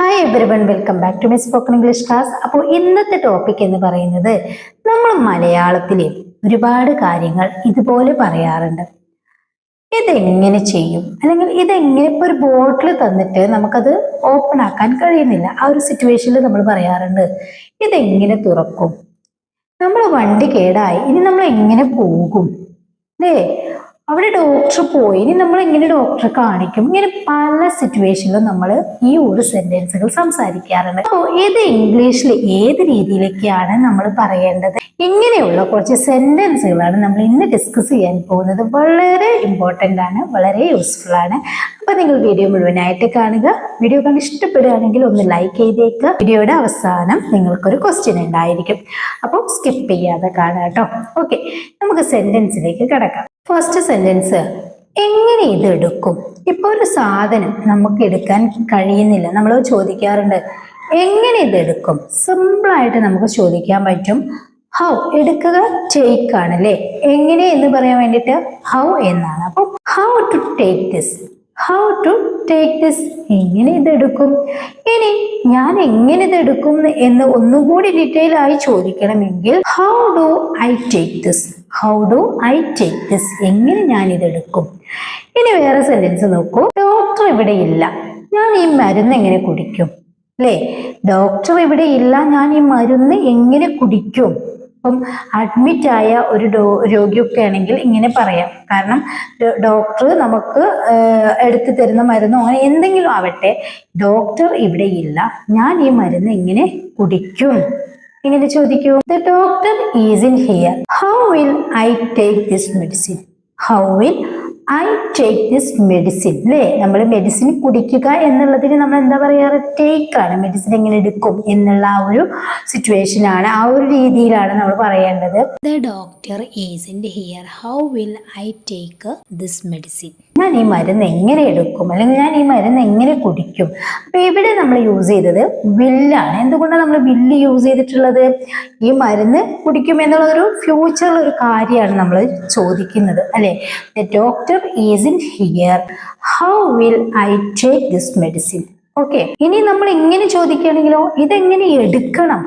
Hi everyone welcome back to my spoken English class അപ്പോൾ ഇന്നത്തെ topic എന്ന് പറയുന്നത് നമ്മൾ മലയാളത്തിൽ ഒരുപാട് കാര്യങ്ങൾ ഇതുപോലെ പറയാറുണ്ട്. ഇതെങ്ങനെ ചെയ്യും? അല്ലെങ്കിൽ ഇതെങ്ങനെ ഇപ്പോൾ ഒരു ബോട്ടിൽ തന്നിട്ട് നമുക്കത് ഓപ്പൺ ആക്കാൻ കഴിയുന്നില്ല. ആ ഒരു സിറ്റുവേഷനിൽ നമ്മൾ പറയാറുണ്ട്. ഇതെങ്ങനെ തുറക്കും? നമ്മൾ വണ്ടി കേടായി. ഇനി നമ്മൾ എങ്ങനെ പോകും? അല്ലേ അവിടെ ഡോക്ടർ പോയി. ഇനി നമ്മൾ എങ്ങനെ ഡോക്ടറെ കാണിക്കും? ഇങ്ങനെ പല സിറ്റുവേഷനിലും നമ്മൾ ഈ ഒരു സെന്റൻസുകൾ സംസാരിക്കാറുണ്ട്. അപ്പോൾ ഇത് ഇംഗ്ലീഷിൽ ഏത് രീതിയിലേക്കാണ് നമ്മൾ പറയേണ്ടത്? ഇങ്ങനെയുള്ള കുറച്ച് സെന്റൻസുകളാണ് നമ്മൾ ഇന്ന് ഡിസ്കസ് ചെയ്യാൻ പോകുന്നത്. വളരെ ഇമ്പോർട്ടന്റ് ആണ് വളരെ യൂസ്ഫുൾ ആണ്. അപ്പോൾ നിങ്ങൾ വീഡിയോ മുഴുവനായിട്ട് കാണുക. വീഡിയോ കണ്ട് ഇഷ്ടപ്പെടുകയാണെങ്കിൽ ഒന്ന് ലൈക്ക് ചെയ്തേക്കുക വീഡിയോയുടെ അവസാനം നിങ്ങൾക്കൊരു ക്വസ്റ്റ്യൻ ഉണ്ടായിരിക്കും. അപ്പോൾ സ്കിപ്പ് ചെയ്യാതെ കാണാം കേട്ടോ. ഓക്കെ നമുക്ക് സെന്റൻസിലേക്ക് കിടക്കാം. ഫസ്റ്റ് സെന്റൻസ് എങ്ങനെ ഇത് എടുക്കും? ഇപ്പൊ ഒരു സാധനം നമുക്ക് എടുക്കാൻ കഴിയുന്നില്ല. നമ്മൾ ചോദിക്കാറുണ്ട് എങ്ങനെ ഇത് എടുക്കും? സിമ്പിൾ ആയിട്ട് നമുക്ക് ചോദിക്കാൻ പറ്റും ഹൗ എടുക്കുക ടേക്ക് ആണ് അല്ലേ? എങ്ങനെ എന്ന് പറയാൻ വേണ്ടിയിട്ട് ഹൗ എന്നാണ്. അപ്പോൾ how to take this how to take this എങ്ങനെ ഇത് എടുക്കും? ഇനി ഞാൻ എങ്ങനെ ഇത് എടുക്കും എന്ന് ഒന്നുകൂടി ഡീറ്റെയിൽ ആയി ചോദിക്കണമെങ്കിൽ how do I take this how do I take this എങ്ങനെ ഞാൻ ഇത് എടുക്കും? ഇനി വേറെ സെന്റൻസ് നോക്കൂ. ഡോക്ടർ ഇവിടെ ഇല്ല. ഞാൻ ഈ മരുന്ന് എങ്ങനെ കുടിക്കും? അല്ലേ? ഡോക്ടർ ഇവിടെ ഇല്ല. ഞാൻ ഈ മരുന്ന് എങ്ങനെ കുടിക്കും? ഇപ്പം അഡ്മിറ്റായ ഒരു ഡോ രോഗിയൊക്കെ ആണെങ്കിൽ ഇങ്ങനെ പറയാം. കാരണം ഡോക്ടർ നമുക്ക് എടുത്തു തരുന്ന മരുന്നോ അങ്ങനെ എന്തെങ്കിലും ആവട്ടെ ഡോക്ടർ ഇവിടെ ഇല്ല. ഞാൻ ഈ മരുന്ന് ഇങ്ങനെ കുടിക്കും. ഇങ്ങനെ ചോദിക്കൂ. The doctor is in here how will I take this medicine how will I take this medicine അല്ലേ നമ്മൾ മെഡിസിൻ കുടിക്കുക എന്നുള്ളതിന് നമ്മൾ എന്താ പറയാറ്? ടേക്ക് ആണ്. മെഡിസിൻ എങ്ങനെ എടുക്കും എന്നുള്ള ആ ഒരു സിറ്റുവേഷൻ ആണ്. ആ ഒരു രീതിയിലാണ് നമ്മൾ പറയേണ്ടത്. The doctor is here. How will I take take this medicine? ഞാൻ ഈ മരുന്ന് എങ്ങനെ എടുക്കും? അല്ലെങ്കിൽ ഞാൻ ഈ മരുന്ന് എങ്ങനെ കുടിക്കും? അപ്പൊ ഇവിടെ നമ്മൾ യൂസ് ചെയ്തത് വില്ലാണ് എന്തുകൊണ്ടാണ് നമ്മൾ വില്ല് യൂസ് ചെയ്തിട്ടുള്ളത്? ഈ മരുന്ന് കുടിക്കും എന്നുള്ളൊരു ഫ്യൂച്ചറിൽ ഒരു കാര്യമാണ് നമ്മൾ ചോദിക്കുന്നത് അല്ലേ? The doctor is in here how will I take this medicine okay ഇനി നമ്മൾ ഇങ്ങനെ ചോദിക്കുകയാണെങ്കിലോ ഇതെങ്ങനെ എടുക്കണം?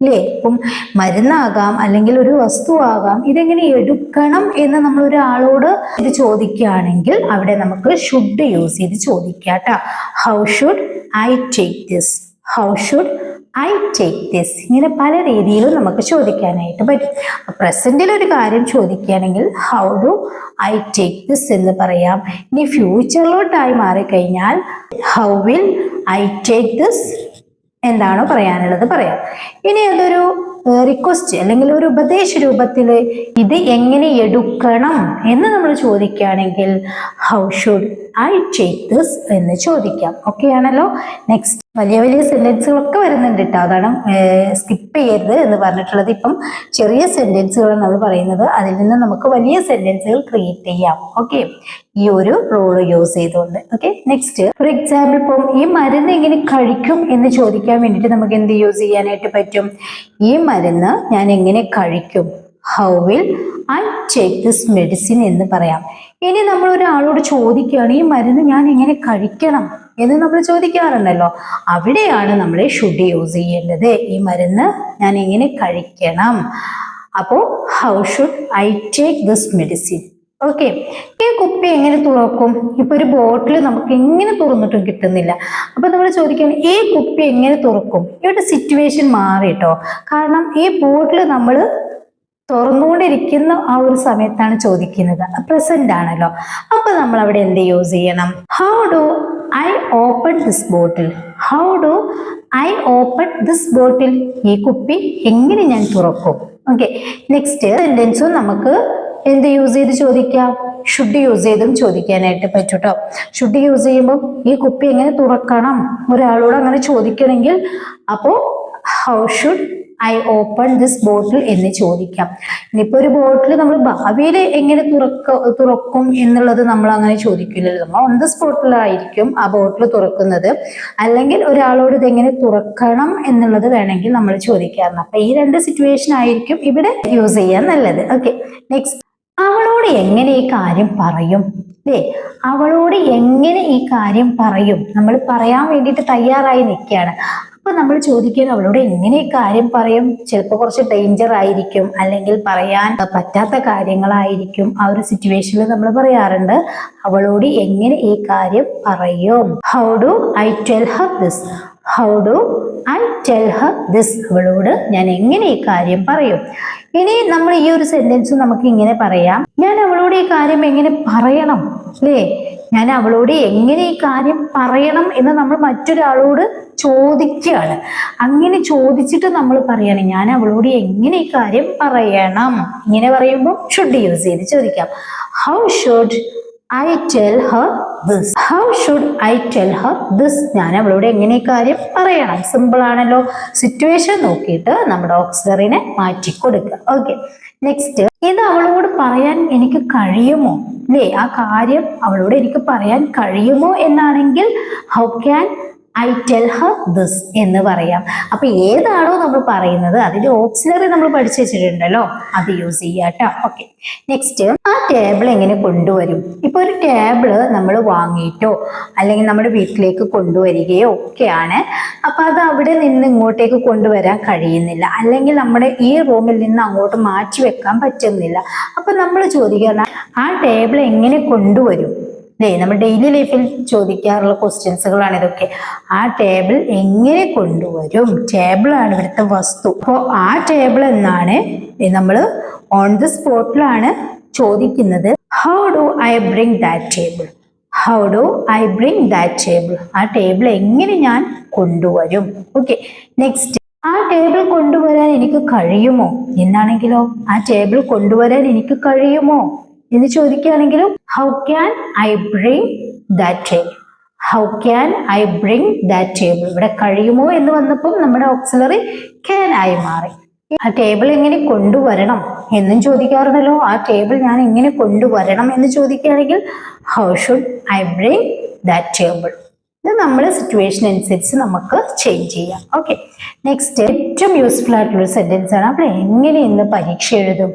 അല്ലേ? ഇപ്പം മരുന്നാകാം അല്ലെങ്കിൽ ഒരു വസ്തു ആകാം ഇതെങ്ങനെ എടുക്കണം എന്ന് നമ്മൾ ഒരാളോട് ഇത് ചോദിക്കുകയാണെങ്കിൽ അവിടെ നമുക്ക് ഷുഡ് യൂസ് ചെയ്ത് ചോദിക്കാം കേട്ടോ how should I take this how should I take this ഇങ്ങനെ പല രീതിയിലും നമുക്ക് ചോദിക്കാനായിട്ട് പറ്റും. പ്രസന്റിൽ ഒരു കാര്യം ചോദിക്കുകയാണെങ്കിൽ how do I take this എന്ന് പറയാം. ഇനി ഫ്യൂച്ചറിലോട്ടായി മാറിക്കഴിഞ്ഞാൽ how will I take this എന്താണോ പറയാനുള്ളത് പറയാം. ഇനി അതൊരു റിക്വസ്റ്റ് അല്ലെങ്കിൽ ഒരു ഉപദേശ രൂപത്തിൽ ഇത് എങ്ങനെ എടുക്കണം എന്ന് നമ്മൾ ചോദിക്കുകയാണെങ്കിൽ how should I take this എന്ന് ചോദിക്കാം. ഓക്കെ ആണല്ലോ? നെക്സ്റ്റ് വലിയ വലിയ സെന്റൻസുകളൊക്കെ വരുന്നുണ്ട് കേട്ടോ അതാണ് സ്കിപ്പ് ചെയ്യരുത് എന്ന് പറഞ്ഞിട്ടുള്ളത്. ഇപ്പം ചെറിയ സെന്റൻസുകൾ നമ്മൾ പറയുന്നത്. അതിൽ നിന്ന് നമുക്ക് വലിയ സെന്റൻസുകൾ ക്രിയേറ്റ് ചെയ്യാം. ഓക്കെ ഈ ഒരു റോൾ യൂസ് ചെയ്തുകൊണ്ട്. ഓക്കെ നെക്സ്റ്റ് ഫോർ എക്സാമ്പിൾ ഇപ്പം ഈ മരുന്ന് എങ്ങനെ കഴിക്കും എന്ന് ചോദിക്കാൻ വേണ്ടിയിട്ട് നമുക്ക് എന്ത് യൂസ് ചെയ്യാനായിട്ട് പറ്റും? ഈ മരുന്ന് ഞാൻ എങ്ങനെ കഴിക്കും? How will I take this medicine എന്ന് പറയാം. ഇനി നമ്മൾ ഒരാളോട് ചോദിക്കുകയാണ് ഈ മരുന്ന് ഞാൻ എങ്ങനെ കഴിക്കണം? എന്ന് നമ്മൾ ചോദിക്കാറുണ്ടല്ലോ. അവിടെയാണ് നമ്മൾ ഷുഡ് യൂസ് ചെയ്യേണ്ടത്. ഈ മരുന്ന് ഞാൻ എങ്ങനെ കഴിക്കണം? അപ്പോൾ how should I take this medicine okay ഈ കുപ്പി എങ്ങനെ തുറക്കും? ഇപ്പൊ ഒരു ബോട്ടിൽ നമുക്ക് എങ്ങനെ തുറന്നിട്ടും കിട്ടുന്നില്ല. അപ്പൊ നമ്മൾ ചോദിക്കാൻ ഈ കുപ്പി എങ്ങനെ തുറക്കും? ഇവിടെ സിറ്റുവേഷൻ മാറി കേട്ടോ കാരണം ഈ ബോട്ടിൽ നമ്മൾ തുറന്നുകൊണ്ടിരിക്കുന്ന ആ ഒരു സമയത്താണ് ചോദിക്കുന്നത്. പ്രസന്റ് ആണല്ലോ. അപ്പൊ നമ്മൾ അവിടെ എന്ത് യൂസ് ചെയ്യണം? How do I open this bottle how do I open this bottle ഈ കുപ്പി എങ്ങനെ ഞാൻ തുറക്കും? ഓക്കെ നെക്സ്റ്റ് സെന്റൻസും നമുക്ക് എന്ത് യൂസ് ചെയ്ത് ചോദിക്കാം? ഷുഡ് യൂസ് ചെയ്തും ചോദിക്കാനായിട്ട് പറ്റും കേട്ടോ ഷുഡ് യൂസ് ചെയ്യുമ്പോൾ ഈ കുപ്പി എങ്ങനെ തുറക്കണം? ഒരാളോട് അങ്ങനെ ചോദിക്കണമെങ്കിൽ അപ്പോൾ how should I open this bottle എന്ന് ചോദിക്കാം. ഇനിയിപ്പോ ഒരു ബോട്ടിൽ നമ്മൾ ഭാവിയിൽ എങ്ങനെ തുറക്ക തുറക്കും എന്നുള്ളത് നമ്മൾ അങ്ങനെ ചോദിക്കില്ലല്ലോ. നമ്മൾ ഓൺ ദ സ്പോട്ടിലായിരിക്കും ആ ബോട്ടിൽ തുറക്കുന്നത്. അല്ലെങ്കിൽ ഒരാളോട് ഇതെങ്ങനെ തുറക്കണം എന്നുള്ളത് വേണമെങ്കിൽ നമ്മൾ ചോദിക്കാറുണ്ട്. അപ്പൊ ഈ രണ്ട് സിറ്റുവേഷൻ ആയിരിക്കും ഇവിടെ യൂസ് ചെയ്യാൻ നല്ലത്. ഓക്കെ നെക്സ്റ്റ് അവളോട് എങ്ങനെ ഈ കാര്യം പറയും? അല്ലേ അവളോട് എങ്ങനെ ഈ കാര്യം പറയും? നമ്മൾ പറയാൻ വേണ്ടിയിട്ട് തയ്യാറായി നിൽക്കുകയാണ്. അപ്പൊ നമ്മൾ ചോദിക്കുന്നത് അവളോട് എങ്ങനെ കാര്യം പറയും? ചിലപ്പോൾ കുറച്ച് ഡേഞ്ചർ ആയിരിക്കും. അല്ലെങ്കിൽ പറയാൻ പറ്റാത്ത കാര്യങ്ങളായിരിക്കും ആ ഒരു സിറ്റുവേഷനിൽ നമ്മൾ പറയാറുണ്ട്. അവളോട് എങ്ങനെ ഈ കാര്യം പറയും? How do I tell her this how do I tell her this അവളോട് ഞാൻ എങ്ങനെ ഈ കാര്യം പറയും? ഇനി നമ്മൾ ഈ ഒരു സെന്റൻസ് നമുക്ക് ഇങ്ങനെ പറയാം. ഞാൻ അവളോട് ഈ കാര്യം എങ്ങനെ പറയണം? അല്ലേ ഞാൻ അവളോട് എങ്ങനെ ഈ കാര്യം പറയണം എന്ന് നമ്മൾ മറ്റൊരാളോട് ചോദിക്കുകയാണ്. അങ്ങനെ ചോദിച്ചിട്ട് നമ്മൾ പറയാണ് ഞാൻ അവളോട് എങ്ങനെ ഈ കാര്യം പറയണം? ഇങ്ങനെ പറയുമ്പോൾ ഷുഡ് യൂസ് ചെയ്ത് ചോദിക്കാം. How should I tell her this how should I tell her this ഞാൻ അവളോട് എങ്ങനെ കാര്യം പറയണം? സിമ്പിൾ ആണല്ലോ. സിറ്റുവേഷൻ നോക്കിയിട്ട് നമ്മുടെ ഓക്സിലറിനെ മാറ്റി കൊടുക്കുക ഓക്കെ നെക്സ്റ്റ് ഇത് അവളോട് പറയാൻ എനിക്ക് കഴിയുമോ? അല്ലേ ആ കാര്യം അവളോട് എനിക്ക് പറയാൻ കഴിയുമോ എന്നാണെങ്കിൽ how can I tell her this എന്ന് പറയാം. അപ്പൊ ഏതാണോ നമ്മൾ പറയുന്നത് അതിന്റെ ഓക്സിലറി നമ്മൾ പഠിച്ചു വെച്ചിട്ടുണ്ടല്ലോ അത് യൂസ് ചെയ്യാട്ടോ ഓക്കെ നെക്സ്റ്റ് ആ ടേബിൾ എങ്ങനെ കൊണ്ടുവരും? ഇപ്പൊ ഒരു ടേബിൾ നമ്മൾ വാങ്ങിയിട്ടോ അല്ലെങ്കിൽ നമ്മുടെ വീട്ടിലേക്ക് കൊണ്ടുവരികയോ ഒക്കെയാണ് അപ്പൊ അത് അവിടെ നിന്ന് ഇങ്ങോട്ടേക്ക് കൊണ്ടുവരാൻ കഴിയുന്നില്ല. അല്ലെങ്കിൽ നമ്മുടെ ഈ റൂമിൽ നിന്ന് അങ്ങോട്ട് മാറ്റി വെക്കാൻ പറ്റുന്നില്ല. അപ്പൊ നമ്മൾ ചോദിക്കുന്ന ആ ടേബിൾ എങ്ങനെ കൊണ്ടുവരും? അല്ലേ നമ്മൾ ഡെയിലി ലൈഫിൽ ചോദിക്കാറുള്ള ക്വസ്റ്റ്യൻസുകളാണ് ഇതൊക്കെ. ആ ടേബിൾ എങ്ങനെ കൊണ്ടുവരും? ടേബിളാണ് ഇവിടുത്തെ വസ്തു. അപ്പോൾ ആ ടേബിൾ എന്നാണ് നമ്മൾ ഓൺ ദി സ്പോട്ടിലാണ് ചോദിക്കുന്നത്. How do I bring that table how do I bring that table ആ ടേബിൾ എങ്ങനെ ഞാൻ കൊണ്ടുവരും? ഓക്കെ നെക്സ്റ്റ് ആ ടേബിൾ കൊണ്ടുവരാൻ എനിക്ക് കഴിയുമോ? എന്നാണെങ്കിലോ? ആ ടേബിൾ കൊണ്ടുവരാൻ എനിക്ക് കഴിയുമോ? എന്ന് ചോദിക്കുകയാണെങ്കിലും how can I bring that table how can I bring that table ഇവിടെ കഴിയുമോ? എന്ന് വന്നപ്പോൾ നമ്മുടെ ഓക്സിലറി ക്യാൻ ആയി മാറി? ആ ടേബിൾ എങ്ങനെ കൊണ്ടുവരണം? എന്നും ചോദിക്കാറുണ്ടല്ലോ. ആ ടേബിൾ ഞാൻ എങ്ങനെ കൊണ്ടുവരണം എന്ന് ചോദിക്കുകയാണെങ്കിൽ how should I bring that table ഇത് നമ്മൾ സിറ്റുവേഷൻ അനുസരിച്ച് നമുക്ക് ചേഞ്ച് ചെയ്യാം. ഓക്കെ നെക്സ്റ്റ് ഏറ്റവും യൂസ്ഫുൾ ആയിട്ടുള്ള സെന്റൻസ് ആണ്. അപ്പോൾ എങ്ങനെ ഇന്ന് പരീക്ഷ എഴുതും?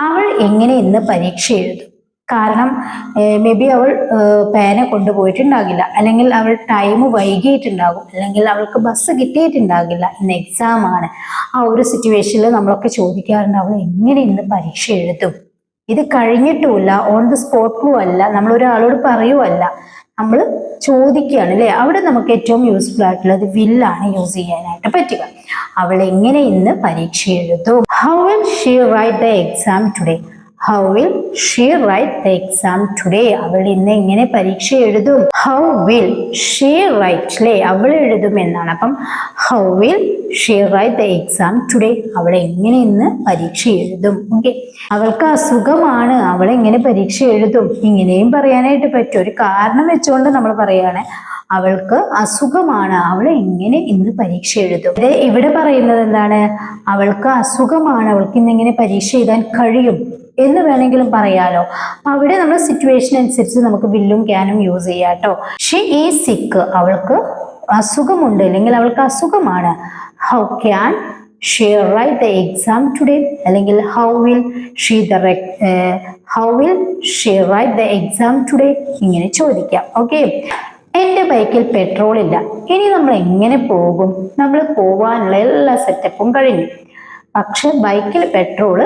അവൾ എങ്ങനെ ഇന്ന് പരീക്ഷ എഴുതും. കാരണം മേ ബി അവൾ പേന കൊണ്ടുപോയിട്ടുണ്ടാകില്ല. അല്ലെങ്കിൽ അവൾ ടൈം വൈകിയിട്ടുണ്ടാകും. അല്ലെങ്കിൽ അവൾക്ക് ബസ് കിട്ടിയിട്ടുണ്ടാകില്ല. ഇന്ന് എക്സാം ആണ്. ആ ഒരു സിറ്റുവേഷനിൽ നമ്മളൊക്കെ ചോദിക്കാറുണ്ട് അവൾ എങ്ങനെ ഇന്ന് പരീക്ഷ എഴുതും? ഇത് കഴിഞ്ഞിട്ടുമില്ല. ഓൺ ദി സ്പോട്ടിലും അല്ല. നമ്മൾ ഒരാളോട് പറയുമല്ല നമ്മൾ ചോദിക്കുകയാണ് അല്ലേ? അവിടെ നമുക്ക് ഏറ്റവും യൂസ്ഫുൾ ആയിട്ടുള്ളത് വില്ലാണ് യൂസ് ചെയ്യാനായിട്ട് പറ്റുക. അവൾ എങ്ങനെ ഇന്ന് പരീക്ഷ എഴുതും? How will she write the exam today how will she write the exam today അവൾ ഇന്ന് എങ്ങനെ പരീക്ഷ എഴുതും? ഹൗ വിൽ ഷീ റൈറ്റ് അല്ലേ അവൾ എഴുതും എന്നാണ്. അപ്പം how will she write the exam today അവൾ എങ്ങനെ ഇന്ന് പരീക്ഷ എഴുതും? ഓക്കെ അവൾക്ക് അസുഖമാണ്. അവൾ എങ്ങനെ പരീക്ഷ എഴുതും? ഇങ്ങനെയും പറയാനായിട്ട് പറ്റും. ഒരു കാരണം വെച്ചുകൊണ്ട് നമ്മൾ പറയുകയാണ് അവൾക്ക് അസുഖമാണ്. അവൾ എങ്ങനെ ഇന്ന് പരീക്ഷ എഴുതും? ഇത് ഇവിടെ പറയുന്നത് എന്താണ്? അവൾക്ക് അസുഖമാണ്. അവൾക്ക് ഇന്ന് എങ്ങനെ പരീക്ഷ എഴുതാൻ കഴിയും? എന്ന് വേണമെങ്കിലും പറയാലോ. അപ്പൊ അവിടെ നമ്മൾ സിറ്റുവേഷൻ അനുസരിച്ച് നമുക്ക് വില്ലും ക്യാനും യൂസ് ചെയ്യാം കേട്ടോ ഷീ ഈ സിക്ക് അവൾക്ക് അസുഖമുണ്ട്. അല്ലെങ്കിൽ അവൾക്ക് അസുഖമാണ്. How can she write the exam today അല്ലെങ്കിൽ how will she the how will she write the exam today ഇങ്ങനെ ചോദിക്കാം. ഓക്കെ എന്റെ ബൈക്കിൽ പെട്രോൾ ഇല്ല. ഇനി നമ്മൾ എങ്ങനെ പോകും? നമ്മൾ പോകാനുള്ള എല്ലാ സെറ്റപ്പും കഴിഞ്ഞു. പക്ഷെ ബൈക്കിൽ പെട്രോൾ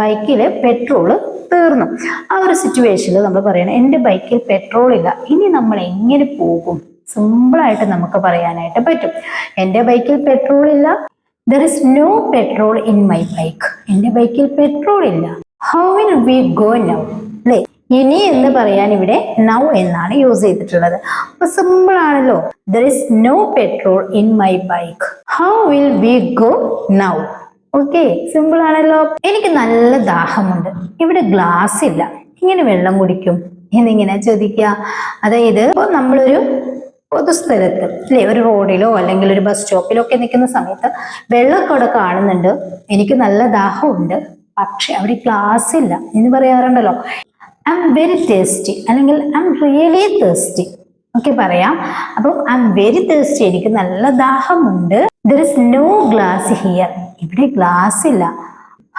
ബൈക്കിൽ പെട്രോൾ തീർന്നു. ആ ഒരു സിറ്റുവേഷനിൽ നമ്മൾ പറയണം എന്റെ ബൈക്കിൽ പെട്രോൾ ഇല്ല. ഇനി നമ്മൾ എങ്ങനെ പോകും? സിമ്പിളായിട്ട് നമുക്ക് പറയാനായിട്ട് പറ്റും. എന്റെ ബൈക്കിൽ പെട്രോൾ ഇല്ല. There is no petrol in my bike എന്റെ ബൈക്കിൽ പെട്രോൾ ഇല്ല. How will we go now അല്ലേ ഇനി എന്ന് പറയാൻ ഇവിടെ നൗ എന്നാണ് യൂസ് ചെയ്തിട്ടുള്ളത്. അപ്പൊ സിമ്പിൾ ആണല്ലോ. There is no petrol in my bike how will we go now okay simple ആണല്ലോ. എനിക്ക് നല്ല ദാഹമുണ്ട്. ഇവിടെ ഗ്ലാസ് ഇല്ല. ഇങ്ങനെ വെള്ളം കുടിക്കും. എന്നിങ്ങനെ ചോദിക്കുക. അതായത് ഇപ്പോൾ നമ്മളൊരു പൊതുസ്ഥലത്ത് അല്ലെ? ഒരു റോഡിലോ അല്ലെങ്കിൽ ഒരു ബസ് സ്റ്റോപ്പിലോ ഒക്കെ നിൽക്കുന്ന സമയത്ത് വെള്ളമൊക്കെ കാണുന്നുണ്ട്. എനിക്ക് നല്ല ദാഹമുണ്ട്. പക്ഷെ അവിടെ ഗ്ലാസ് ഇല്ല. എന്ന് പറയാറുണ്ടല്ലോ. ഐ എം വെരി ടേസ്റ്റി അല്ലെങ്കിൽ ഐ എം റിയലി തേസ്റ്റി ഒക്കെ പറയാം. അപ്പം ഐ എം വെരി തേസ്റ്റി എനിക്ക് നല്ല ദാഹമുണ്ട്. There is no glass here ഇവിടെ ഗ്ലാസ് ഇല്ല.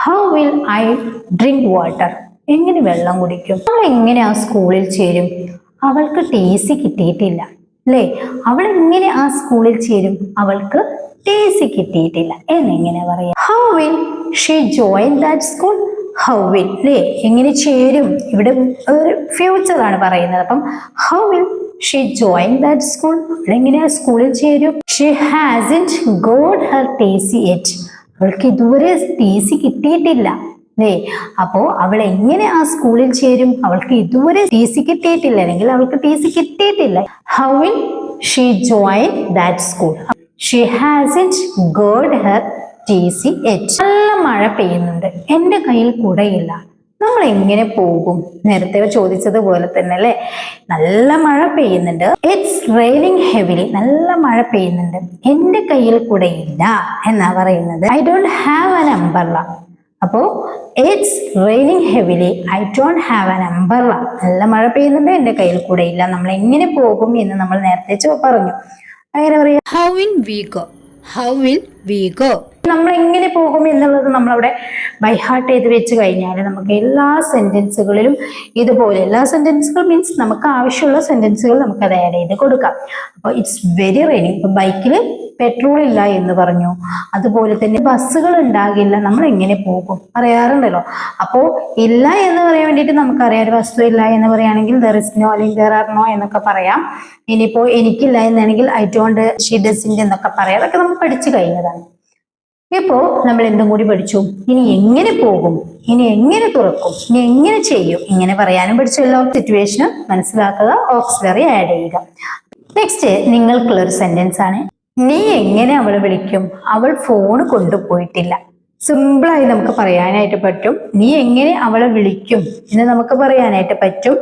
How will I drink water എങ്ങനെ വെള്ളം കുടിക്കും? അവൾ എങ്ങനെ ആ സ്കൂളിൽ ചേരും? അവൾക്ക് ടി സി കിട്ടിയിട്ടില്ല. അല്ലേ? അവൾ എങ്ങനെ ആ സ്കൂളിൽ ചേരും? അവൾക്ക് ടി സി കിട്ടിയിട്ടില്ല. എന്നെങ്ങനെ പറയാം? How will she join that school how will അല്ലേ? എങ്ങനെ ചേരും? ഇവിടെ ഒരു ഫ്യൂച്ചറാണ് പറയുന്നത്. അപ്പം how will she join that school അവളെങ്ങനെ ആ സ്കൂളിൽ ചേരും? She hasn't got her T C yet അവൾക്ക് ഇതുവരെ ടി സി കിട്ടിയിട്ടില്ല. അല്ലേ അപ്പോ അവൾ എങ്ങനെ ആ സ്കൂളിൽ ചേരും? അവൾക്ക് ഇതുവരെ ടി സി കിട്ടിയിട്ടില്ല. അല്ലെങ്കിൽ അവൾക്ക് ടി സി കിട്ടിയിട്ടില്ല. How will she join that school she it got her T C H നല്ല മഴ പെയ്യുന്നുണ്ട്. എന്റെ കയ്യിൽ കുടയില്ല. നമ്മൾ എങ്ങനെ പോകും? നേരത്തെ ചോദിച്ചതുപോലെ തന്നെ അല്ലേ? നല്ല മഴ പെയ്യുന്നുണ്ട്. ഇറ്റ്സ് റെയിനിങ് ഹെവിലി നല്ല മഴ പെയ്യുന്നുണ്ട്. എന്റെ കയ്യിൽ കുടയില്ല എന്നാ പറയുന്നത്. I don't have an umbrella അപ്പോ it's raining heavily I don't have an umbrella നല്ല മഴ പെയ്യുന്നുണ്ട്. എന്റെ കയ്യിൽ കൂടെയില്ല നമ്മൾ എങ്ങനെ പോകും എന്ന് നമ്മൾ നേരത്തെ പറഞ്ഞു. അങ്ങനെ പറയാം. How in week how How go? നമ്മൾ എങ്ങനെ പോകും എന്നുള്ളത് നമ്മളവിടെ ബൈഹാർട്ട് ചെയ്ത് വെച്ച് കഴിഞ്ഞാൽ നമുക്ക് എല്ലാ സെന്റൻസുകളിലും ഇതുപോലെ എല്ലാ സെന്റൻസുകൾ മീൻസ് നമുക്ക് ആവശ്യമുള്ള സെന്റൻസുകൾ നമുക്ക് അത് ആഡ് ചെയ്ത് കൊടുക്കാം. അപ്പോൾ ഇറ്റ്സ് വെരി റെയിനിങ് ഇപ്പം ബൈക്കിൽ പെട്രോൾ ഇല്ല എന്ന് പറഞ്ഞു. അതുപോലെ തന്നെ ബസ്സുകൾ ഉണ്ടാകില്ല നമ്മൾ എങ്ങനെ പോകും? പറയാറുണ്ടല്ലോ. അപ്പോൾ ഇല്ല എന്ന് പറയാൻ വേണ്ടിയിട്ട് നമുക്കറിയാം ഒരു വസ്തു ഇല്ല എന്ന് പറയുകയാണെങ്കിൽ ദർ ഇസ് നോ അല്ലെങ്കിൽ ദർ ആർ നോ എന്നൊക്കെ പറയാം. ഇനിയിപ്പോൾ എനിക്കില്ല എന്നാണെങ്കിൽ ഐ ഡോണ്ട് ഷീ ഡസിന്റെ എന്നൊക്കെ പറയാം. അതൊക്കെ നമ്മൾ പഠിച്ചു കഴിഞ്ഞതാണ് ഇപ്പോ നമ്മൾ എന്തും കൂടി പഠിച്ചു. ഇനി എങ്ങനെ പോകും? ഇനി എങ്ങനെ തുറക്കും? ഇനി എങ്ങനെ ചെയ്യും? ഇങ്ങനെ പറയാനും പഠിച്ചല്ലോ. സിറ്റുവേഷൻ മനസ്സിലാക്കുക ഓക്സിലറി ആഡ് ചെയ്യുക. നെക്സ്റ്റ് നിങ്ങൾക്കുള്ള ഒരു സെന്റൻസ് ആണ്. നീ എങ്ങനെ അവളെ വിളിക്കും? അവൾ ഫോൺ കൊണ്ടുപോയിട്ടില്ല. സിമ്പിളായി നമുക്ക് പറയാനായിട്ട് പറ്റും. നീ എങ്ങനെ അവളെ വിളിക്കും? എന്ന് നമുക്ക് പറയാനായിട്ട് പറ്റും.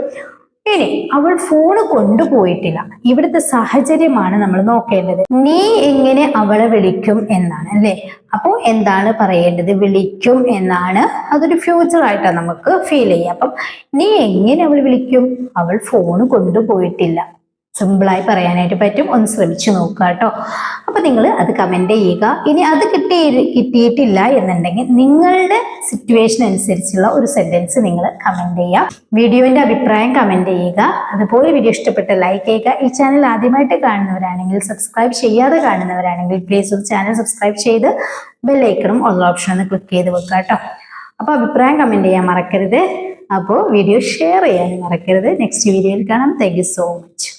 ഇനി അവൾ ഫോണ് കൊണ്ടുപോയിട്ടില്ല. ഇവിടുത്തെ സാഹചര്യമാണ് നമ്മൾ നോക്കേണ്ടത്. നീ എങ്ങനെ അവളെ വിളിക്കും എന്നാണ് അല്ലെ? അപ്പോൾ എന്താണ് പറയേണ്ടത്? വിളിക്കും എന്നാണ് അതൊരു ഫ്യൂച്ചർ ആയിട്ടാണ് നമുക്ക് ഫീൽ ചെയ്യുക അപ്പം നീ എങ്ങനെ അവൾ വിളിക്കും? അവൾ ഫോണ് കൊണ്ടുപോയിട്ടില്ല. സിമ്പിളായി പറയാനായിട്ട് പറ്റും. ഒന്ന് ശ്രമിച്ചു നോക്കുക കേട്ടോ. അപ്പൊ നിങ്ങൾ അത് കമന്റ് ചെയ്യുക. ഇനി അത് കിട്ടി കിട്ടിയിട്ടില്ല എന്നുണ്ടെങ്കിൽ നിങ്ങളുടെ സിറ്റുവേഷൻ അനുസരിച്ചുള്ള ഒരു സെന്റൻസ് നിങ്ങൾ കമന്റ് ചെയ്യുക. വീഡിയോന്റെ അഭിപ്രായം കമന്റ് ചെയ്യുക. അതുപോലെ വീഡിയോ ഇഷ്ടപ്പെട്ട ലൈക്ക് ചെയ്യുക. ഈ ചാനൽ ആദ്യമായിട്ട് കാണുന്നവരാണെങ്കിൽ സബ്സ്ക്രൈബ് ചെയ്യാതെ കാണുന്നവരാണെങ്കിൽ പ്ലീസ് ഒരു ചാനൽ സബ്സ്ക്രൈബ് ചെയ്ത് ബെല്ലൈക്കണം ഉള്ള ഓപ്ഷൻ ഒന്ന് ക്ലിക്ക് ചെയ്ത് വെക്കുക കേട്ടോ. അപ്പോൾ അഭിപ്രായം കമന്റ് ചെയ്യാൻ മറക്കരുത്. അപ്പോൾ വീഡിയോ ഷെയർ ചെയ്യാൻ മറക്കരുത്. നെക്സ്റ്റ് വീഡിയോയിൽ കാണാം. Thank so much